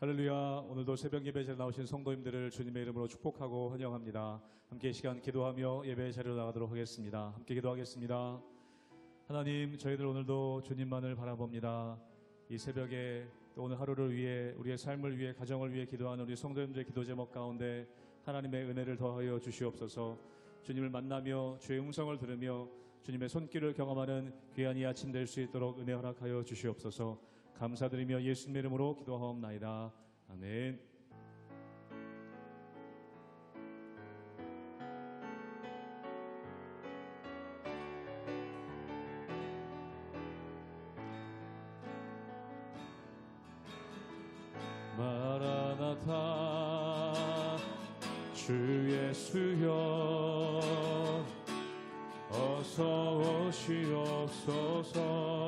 할렐루야. 오늘도 새벽 예배 자리에 나오신 성도님들을 주님의 이름으로 축복하고 환영합니다. 함께 이 시간 기도하며 예배 자리로 나가도록 하겠습니다. 함께 기도하겠습니다. 하나님, 저희들 오늘도 주님만을 바라봅니다. 이 새벽에 또 오늘 하루를 위해 우리의 삶을 위해 가정을 위해 기도하는 우리 성도님들의 기도 제목 가운데 하나님의 은혜를 더하여 주시옵소서. 주님을 만나며 주의 음성을 들으며 주님의 손길을 경험하는 귀한 이 아침 될 수 있도록 은혜 허락하여 주시옵소서. 감사드리며 예수님의 이름으로 기도하옵나이다. 아멘. 마라나타 주 예수여 어서 오시옵소서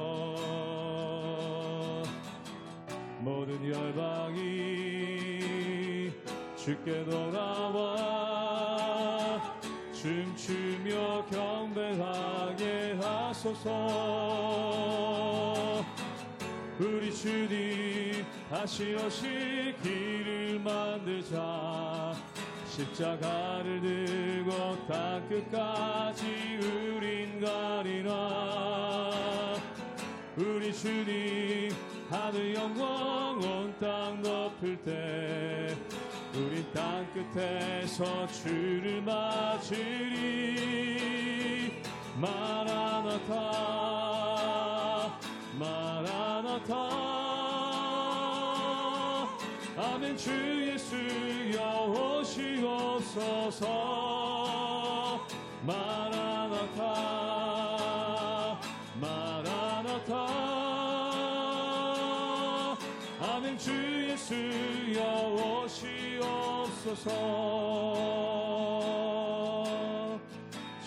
주께 돌아와 춤추며 경배하게 하소서. 우리 주님 다시 오실 길을 만들자. 십자가를 들고 땅 끝까지 우린 가리라. 우리 주님 하늘 영광 온땅 덮을 때 땅 끝에서 주를 맞으리. 마라나타 마라나타 아멘 주 예수여 오시옵소서. 마 오시옵소서.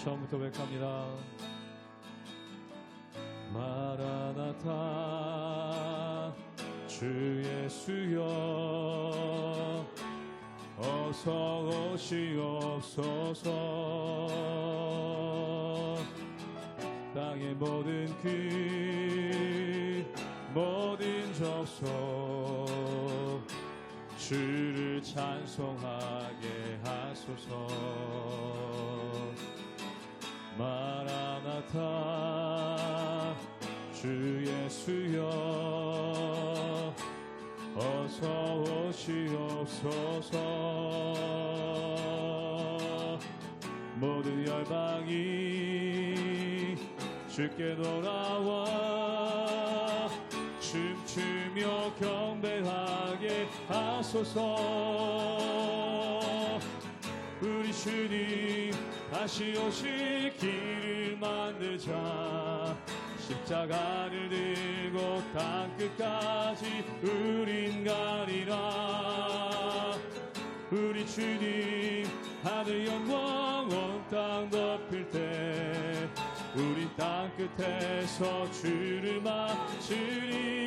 처음부터 백합니다. 마라나타 주 예수여 어서 오시옵소서. 땅의 모든 그 모든 족속 주를 찬송하게 하소서. 마라나타 주 예수여 어서 오시옵소서. 모든 열방이 주께 돌아와 춤추며 경배하게 하소서. 우리 주님 다시 오실 길을 만들자. 십자가를 들고 땅 끝까지 우린 가리라. 우리 주님 하늘 영광 온 땅 덮을 때 우리 땅 끝에서 주를 맞으리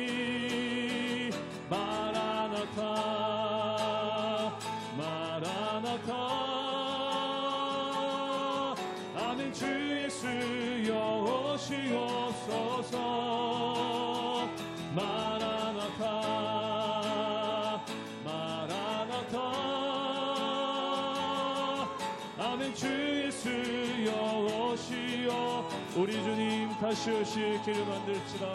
마라나타 마라나타 아멘 주 예수여 오시옵소서. 마라나타 마라나타 아멘 주 예수여 오시오. 우리 주님 다시 오실 길을 만들지라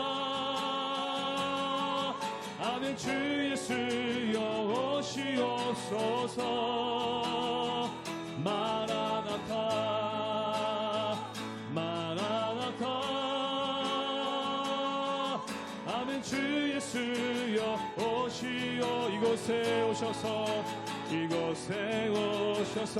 아멘 주 예수여 오시옵소서. 마라나타 마라나타 아멘 주 예수여 오시오. 이곳에 오셔서 이곳에 오셔서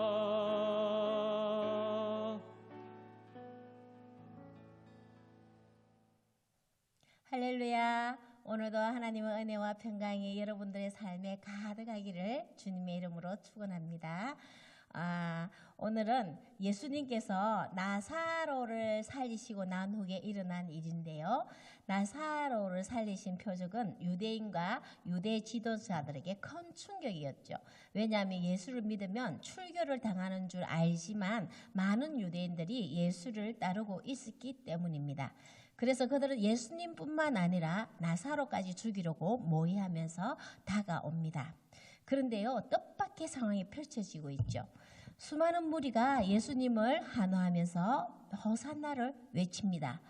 할렐루야. 오늘도 하나님의 은혜와 평강이 여러분들의 삶에 가득하기를 주님의 이름으로 축원합니다. 아, 오늘은 예수님께서 나사로를 살리시고 난 후에 일어난 일인데요. 나사로를 살리신 표적은 유대인과 유대 지도자들에게 큰 충격이었죠. 왜냐하면 예수를 믿으면 출교를 당하는 줄 알지만 많은 유대인들이 예수를 따르고 있었기 때문입니다. 그래서 그들은 예수님뿐만 아니라 나사로까지 죽이려고 모의하면서 다가옵니다. 그런데요, 뜻밖의 상황이 펼쳐지고 있죠. 수많은 무리가 예수님을 한호하면서 호산나를 외칩니다.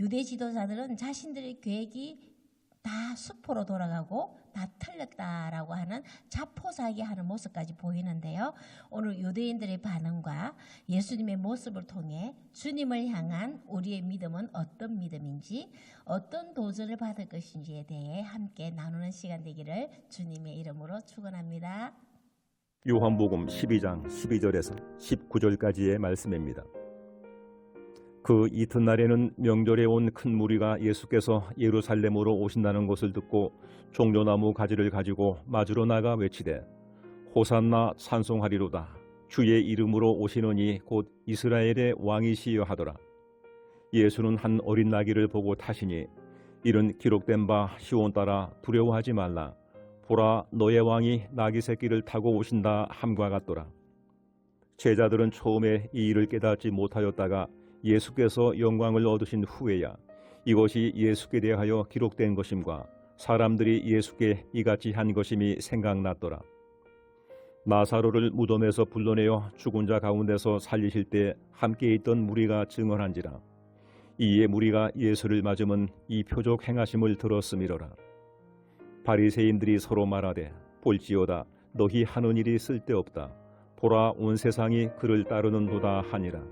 유대 지도자들은 자신들의 계획이 다 수포로 돌아가고 다 틀렸다라고 하는 자포자기하는 모습까지 보이는데요. 오늘 유대인들의 반응과 예수님의 모습을 통해 주님을 향한 우리의 믿음은 어떤 믿음인지 어떤 도전을 받을 것인지에 대해 함께 나누는 시간 되기를 주님의 이름으로 축원합니다. 요한복음 12장 12절에서 19절까지의 말씀입니다. 그 이튿날에는 명절에 온 큰 무리가 예수께서 예루살렘으로 오신다는 것을 듣고 종려나무 가지를 가지고 마주로 나가 외치되 호산나 찬송하리로다. 주의 이름으로 오시느니 곧 이스라엘의 왕이시여 하더라. 예수는 한 어린 나귀를 보고 타시니 이는 기록된 바 시온 따라 두려워하지 말라. 보라 너의 왕이 나귀 새끼를 타고 오신다 함과 같더라. 제자들은 처음에 이 일을 깨닫지 못하였다가 예수께서 영광을 얻으신 후에야 이것이 예수께 대하여 기록된 것임과 사람들이 예수께 이같이 한 것임이 생각났더라. 나사로를 무덤에서 불러내어 죽은 자 가운데서 살리실 때 함께 있던 무리가 증언한지라. 이에 무리가 예수를 맞으면 이 표적 행하심을 들었음이로라. 바리새인들이 서로 말하되 볼지어다 너희 하는 일이 쓸데없다 보라 온 세상이 그를 따르는도다 하니라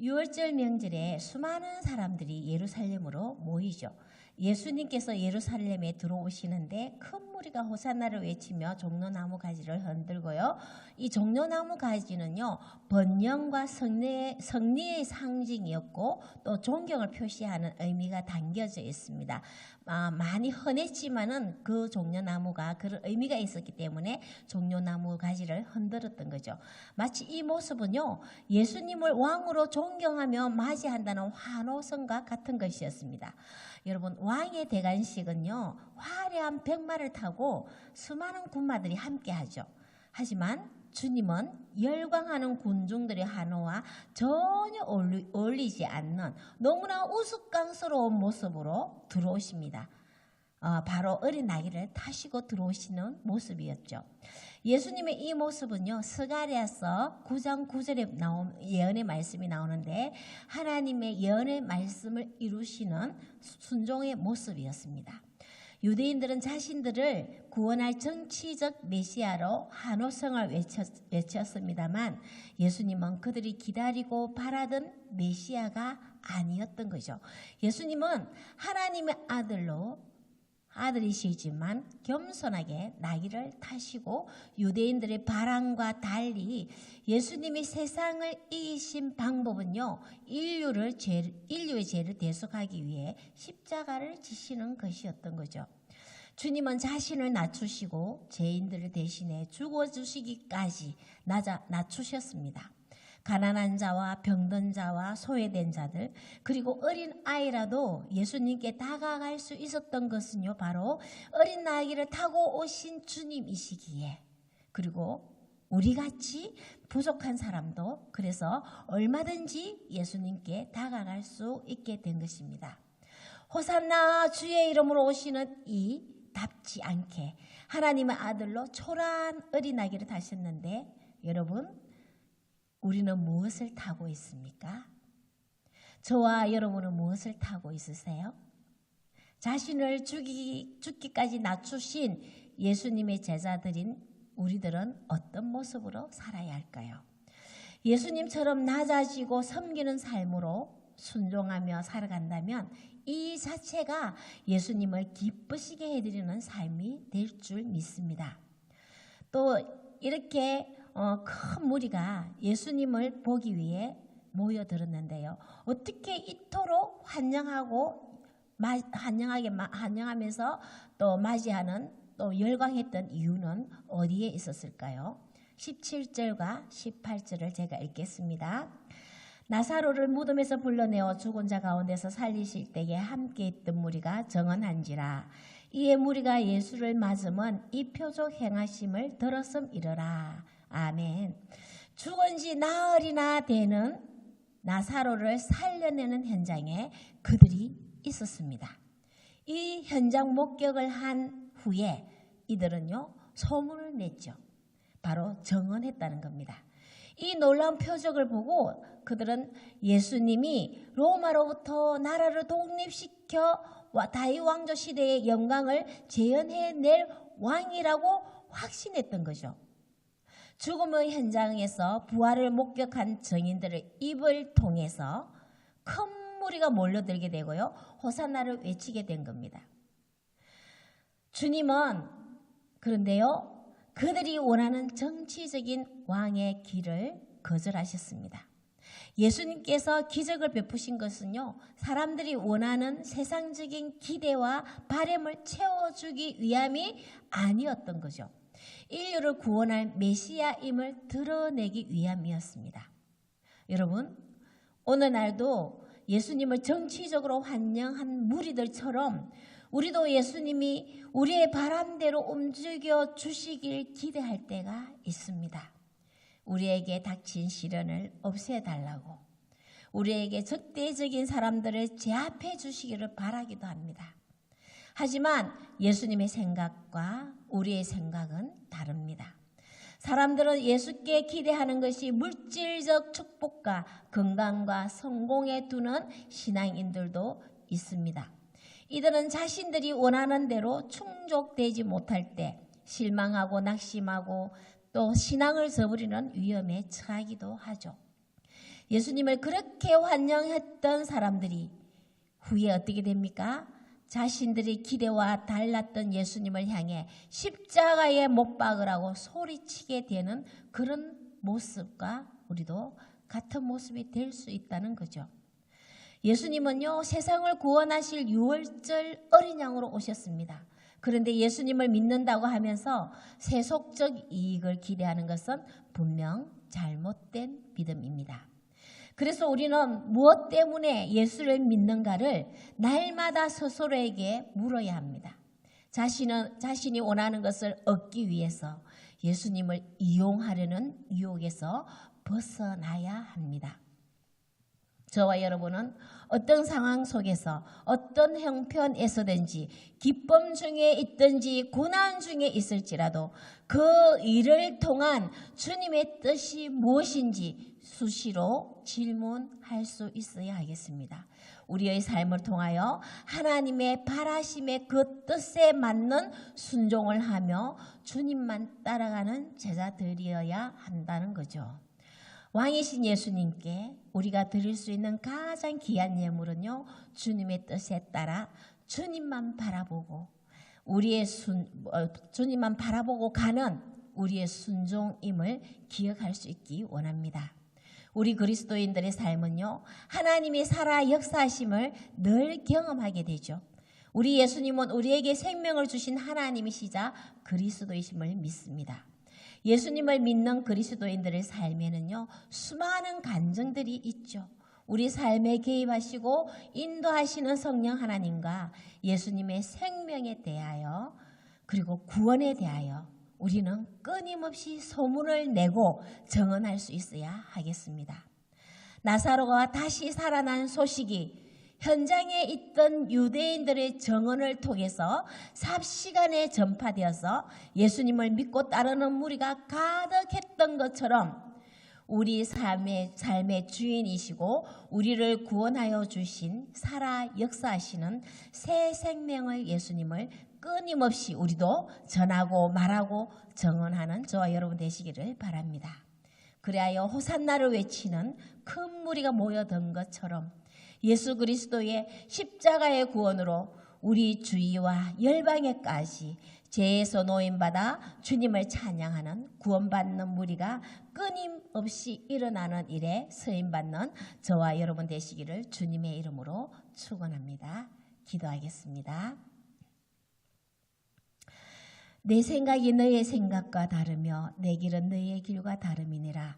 유월절 명절에 수많은 사람들이 예루살렘으로 모이죠. 예수님께서 예루살렘에 들어오시는데 큰 무리가 호산나를 외치며 종려나무 가지를 흔들고요. 이 종려나무 가지는요 번영과 성리의, 성리의 상징이었고 또 존경을 표시하는 의미가 담겨져 있습니다. 아, 많이 흔했지만은 그 종려나무가 그런 의미가 있었기 때문에 종려나무 가지를 흔들었던 거죠. 마치 이 모습은요 예수님을 왕으로 존경하며 맞이한다는 환호성과 같은 것이었습니다. 여러분 왕의 대관식은요 화려한 백마를 타고 수많은 군마들이 함께하죠. 하지만 주님은 열광하는 군중들의 한호와 전혀 어울리, 어울리지 않는 너무나 우스꽝스러운 모습으로 들어오십니다. 어, 바로 어린 아기를 타시고 들어오시는 모습이었죠. 예수님의 이 모습은요, 스가랴서 9장 9절에 나온 예언의 말씀이 나오는데 하나님의 예언의 말씀을 이루시는 순종의 모습이었습니다. 유대인들은 자신들을 구원할 정치적 메시아로 한호성을 외쳤, 외쳤습니다만 예수님은 그들이 기다리고 바라던 메시아가 아니었던 거죠. 예수님은 하나님의 아들로 아들이시지만 겸손하게 나귀를 타시고 유대인들의 바람과 달리 예수님이 세상을 이기신 방법은요 인류를 죄, 인류의 죄를 대속하기 위해 십자가를 지시는 것이었던 거죠. 주님은 자신을 낮추시고 죄인들을 대신해 죽어 주시기까지 낮추셨습니다. 가난한 자와 병든 자와 소외된 자들 그리고 어린 아이라도 예수님께 다가갈 수 있었던 것은요 바로 어린 아기를 타고 오신 주님이시기에 그리고 우리 같이 부족한 사람도 그래서 얼마든지 예수님께 다가갈 수 있게 된 것입니다. 호산나 주의 이름으로 오시는 이 답지 않게 하나님의 아들로 초라한 어린아기를 타셨는데 여러분 우리는 무엇을 타고 있습니까? 저와 여러분은 무엇을 타고 있으세요? 자신을 죽이, 죽기까지 낮추신 예수님의 제자들인 우리들은 어떤 모습으로 살아야 할까요? 예수님처럼 낮아지고 섬기는 삶으로 순종하며 살아간다면 이 자체가 예수님을 기쁘시게 해드리는 삶이 될 줄 믿습니다. 또 이렇게 어, 큰 무리가 예수님을 보기 위해 모여들었는데요. 어떻게 이토록 환영하고 마, 환영하게 환영하면서 또 맞이하는 또 열광했던 이유는 어디에 있었을까요? 17절과 18절을 제가 읽겠습니다. 나사로를 무덤에서 불러내어 죽은 자 가운데서 살리실 때에 함께 있던 무리가 정언한지라 이에 무리가 예수를 맞으면 이 표적 행하심을 들었음 이러라 아멘. 죽은 지 나흘이나 되는 나사로를 살려내는 현장에 그들이 있었습니다. 이 현장 목격을 한 후에 이들은요 소문을 냈죠. 바로 정언했다는 겁니다. 이 놀라운 표적을 보고 그들은 예수님이 로마로부터 나라를 독립시켜 다윗 왕조 시대의 영광을 재현해낼 왕이라고 확신했던 거죠. 죽음의 현장에서 부활을 목격한 증인들의 입을 통해서 큰 무리가 몰려들게 되고요. 호산나를 외치게 된 겁니다. 주님은 그런데요. 그들이 원하는 정치적인 왕의 길을 거절하셨습니다. 예수님께서 기적을 베푸신 것은요, 사람들이 원하는 세상적인 기대와 바램을 채워주기 위함이 아니었던 거죠. 인류를 구원할 메시아임을 드러내기 위함이었습니다. 여러분, 오늘날도 예수님을 정치적으로 환영한 무리들처럼 우리도 예수님이 우리의 바람대로 움직여 주시길 기대할 때가 있습니다. 우리에게 닥친 시련을 없애달라고 우리에게 적대적인 사람들을 제압해 주시기를 바라기도 합니다. 하지만 예수님의 생각과 우리의 생각은 다릅니다. 사람들은 예수께 기대하는 것이 물질적 축복과 건강과 성공에 두는 신앙인들도 있습니다. 이들은 자신들이 원하는 대로 충족되지 못할 때 실망하고 낙심하고 또 신앙을 저버리는 위험에 처하기도 하죠. 예수님을 그렇게 환영했던 사람들이 후에 어떻게 됩니까? 자신들의 기대와 달랐던 예수님을 향해 십자가에 못 박으라고 소리치게 되는 그런 모습과 우리도 같은 모습이 될 수 있다는 거죠. 예수님은요, 세상을 구원하실 유월절 어린 양으로 오셨습니다. 그런데 예수님을 믿는다고 하면서 세속적 이익을 기대하는 것은 분명 잘못된 믿음입니다. 그래서 우리는 무엇 때문에 예수를 믿는가를 날마다 스스로에게 물어야 합니다. 자신은, 자신이 원하는 것을 얻기 위해서 예수님을 이용하려는 유혹에서 벗어나야 합니다. 저와 여러분은 어떤 상황 속에서 어떤 형편에서든지 기쁨 중에 있든지 고난 중에 있을지라도 그 일을 통한 주님의 뜻이 무엇인지 수시로 질문할 수 있어야 하겠습니다. 우리의 삶을 통하여 하나님의 바라심의 그 뜻에 맞는 순종을 하며 주님만 따라가는 제자들이어야 한다는 거죠. 왕이신 예수님께 우리가 드릴 수 있는 가장 귀한 예물은요, 주님의 뜻에 따라 주님만 바라보고 우리의 순, 어, 주님만 바라보고 가는 우리의 순종임을 기억할 수 있기 원합니다. 우리 그리스도인들의 삶은요, 하나님이 살아 역사하심을 늘 경험하게 되죠. 우리 예수님은 우리에게 생명을 주신 하나님이시자 그리스도이심을 믿습니다. 예수님을 믿는 그리스도인들의 삶에는요, 수많은 간증들이 있죠. 우리 삶에 개입하시고 인도하시는 성령 하나님과 예수님의 생명에 대하여 그리고 구원에 대하여 우리는 끊임없이 소문을 내고 정언할 수 있어야 하겠습니다. 나사로가 다시 살아난 소식이 현장에 있던 유대인들의 정언을 통해서 삽시간에 전파되어서 예수님을 믿고 따르는 무리가 가득했던 것처럼 우리 삶의, 삶의 주인이시고 우리를 구원하여 주신 살아 역사하시는 새 생명의 예수님을 끊임없이 우리도 전하고 말하고 정언하는 저와 여러분 되시기를 바랍니다. 그리하여 호산나를 외치는 큰 무리가 모여든 것처럼 예수 그리스도의 십자가의 구원으로 우리 주위와 열방에까지 죄에서 노인받아 주님을 찬양하는 구원받는 무리가 끊임없이 일어나는 일에 서임받는 저와 여러분 되시기를 주님의 이름으로 축원합니다. 기도하겠습니다. 내 생각이 너의 생각과 다르며 내 길은 너의 길과 다름이니라.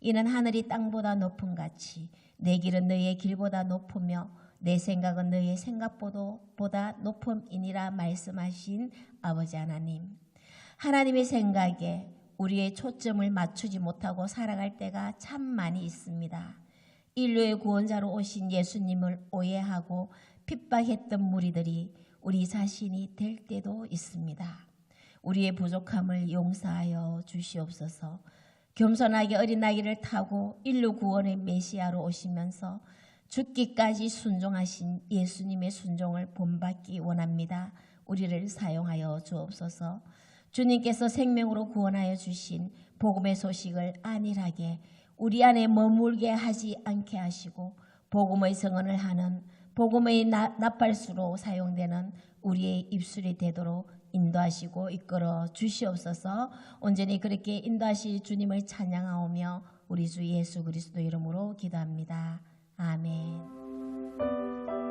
이는 하늘이 땅보다 높은 같이 내 길은 너의 길보다 높으며 내 생각은 너의 생각보다 높음이니라 말씀하신 아버지 하나님. 하나님의 생각에 우리의 초점을 맞추지 못하고 살아갈 때가 참 많이 있습니다. 인류의 구원자로 오신 예수님을 오해하고 핍박했던 무리들이 우리 자신이 될 때도 있습니다. 우리의 부족함을 용서하여 주시옵소서. 겸손하게 어린아이를 타고 인류 구원의 메시아로 오시면서 죽기까지 순종하신 예수님의 순종을 본받기 원합니다. 우리를 사용하여 주옵소서. 주님께서 생명으로 구원하여 주신 복음의 소식을 안일하게 우리 안에 머물게 하지 않게 하시고 복음의 성언을 하는 복음의 나, 나팔수로 사용되는 우리의 입술이 되도록 인도하시고 이끌어 주시옵소서. 온전히 그렇게 인도하실 주님을 찬양하오며 우리 주 예수 그리스도 이름으로 기도합니다. 아멘.